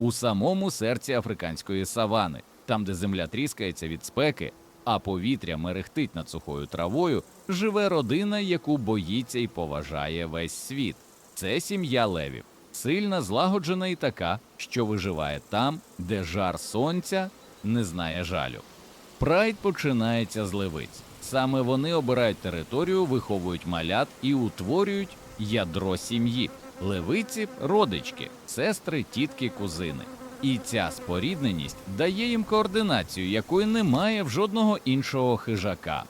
у самому серці африканської савани, там, де земля тріскається від спеки, а повітря мерехтить над сухою травою, живе родина, яку боїться і поважає весь світ. Це сім'я левів, сильна, злагоджена і така, що виживає там, де жар сонця не знає жалю. Прайд починається з левиць. Саме вони обирають територію, виховують малят і утворюють ядро сім'ї. Левиці родички, сестри, тітки, кузини. І ця спорідненість дає їм координацію, якої немає в жодного іншого хижака.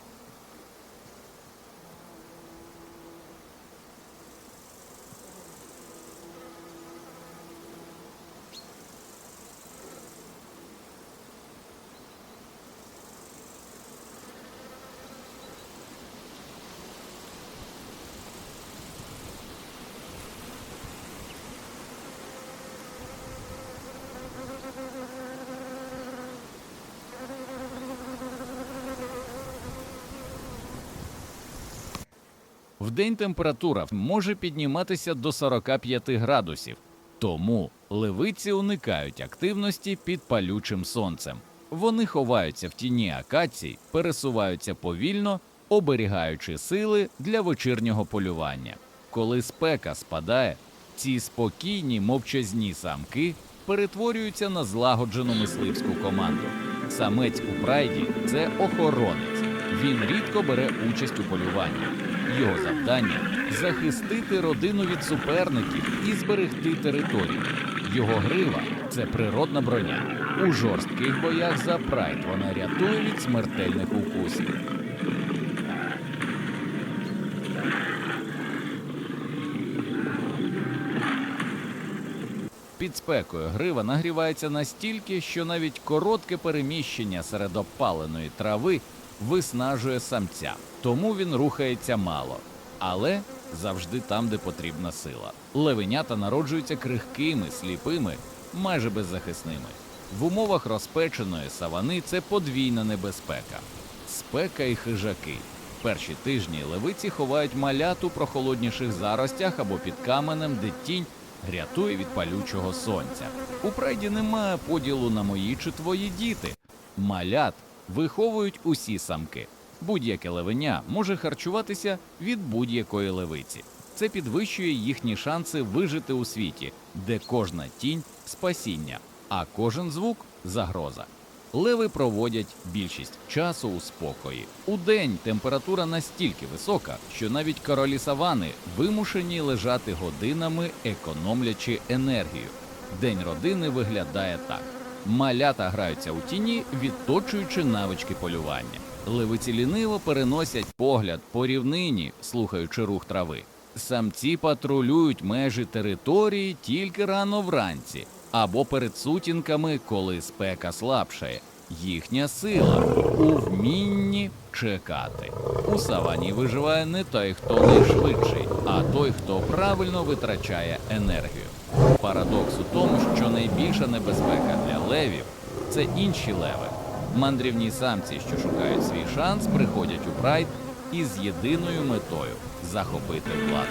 Вдень температура може підніматися до 45 градусів, тому левиці уникають активності під палючим сонцем. Вони ховаються в тіні акацій, пересуваються повільно, оберігаючи сили для вечірнього полювання. Коли спека спадає, ці спокійні мовчазні самки перетворюються на злагоджену мисливську команду. Самець у прайді це охоронець. Він рідко бере участь у полюванні. Його завдання захистити родину від суперників і зберегти територію. Його грива це природна броня. У жорстких боях за прайд вона рятує від смертельних укусів. Під спекою грива нагрівається настільки, що навіть коротке переміщення серед опаленої трави виснажує самця, тому він рухається мало, але завжди там, де потрібна сила. Левенята народжуються крихкими, сліпими, майже беззахисними. В умовах розпеченої савани це подвійна небезпека. Спека і хижаки. Перші тижні левиці ховають малят у прохолодніших заростях або під каменем, де тінь рятує від палючого сонця. У прайді немає поділу на мої чи твої діти. Малят виховують усі самки. Будь-яке левеня може харчуватися від будь-якої левиці. Це підвищує їхні шанси вижити у світі, де кожна тінь спасіння, а кожен звук загроза. Леви проводять більшість часу у спокої. У день температура настільки висока, що навіть королі савани вимушені лежати годинами, економлячи енергію. День родини виглядає так: малята граються у тіні, відточуючи навички полювання. Левиці ліниво переносять погляд по рівнині, слухаючи рух трави. Самці патрулюють межі території тільки рано вранці або перед сутінками, коли спека слабшає. Їхня сила у вмінні чекати. У савані виживає не той, хто найшвидший, а той, хто правильно витрачає енергію. Парадокс у тому, що найбільша небезпека для левів це інші леви. Мандрівні самці, що шукають свій шанс, приходять у прайд із єдиною метою захопити владу.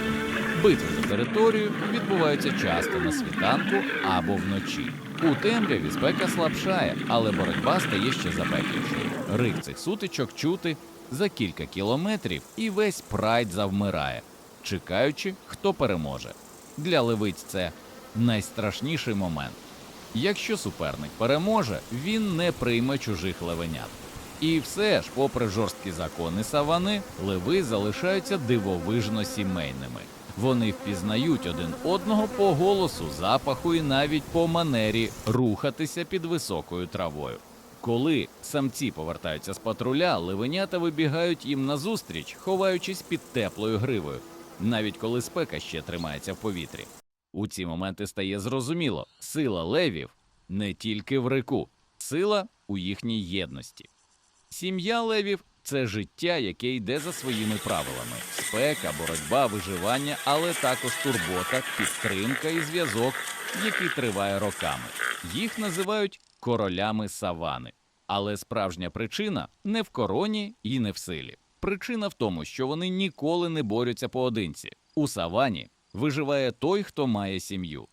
Битви за територію відбуваються часто на світанку або вночі. У темряві спека слабшає, але боротьба стає ще запеклішою. Рик цих сутичок чути за кілька кілометрів, і весь прайд завмирає, чекаючи, хто переможе. Для левиць це найстрашніший момент. Якщо суперник переможе, він не прийме чужих левенят. І все ж, попри жорсткі закони савани, леви залишаються дивовижно сімейними. Вони впізнають один одного по голосу, запаху і навіть по манері рухатися під високою травою. Коли самці повертаються з патруля, левенята вибігають їм назустріч, ховаючись під теплою гривою, навіть коли спека ще тримається в повітрі. У ці моменти стає зрозуміло, сила левів не тільки в рику, сила у їхній єдності. Сім'я левів це життя, яке йде за своїми правилами: спека, боротьба, виживання, але також турбота, підтримка і зв'язок, який триває роками. Їх називають королями савани. Але справжня причина не в короні і не в силі. Причина в тому, що вони ніколи не борються поодинці. У савані виживає той, хто має сім'ю.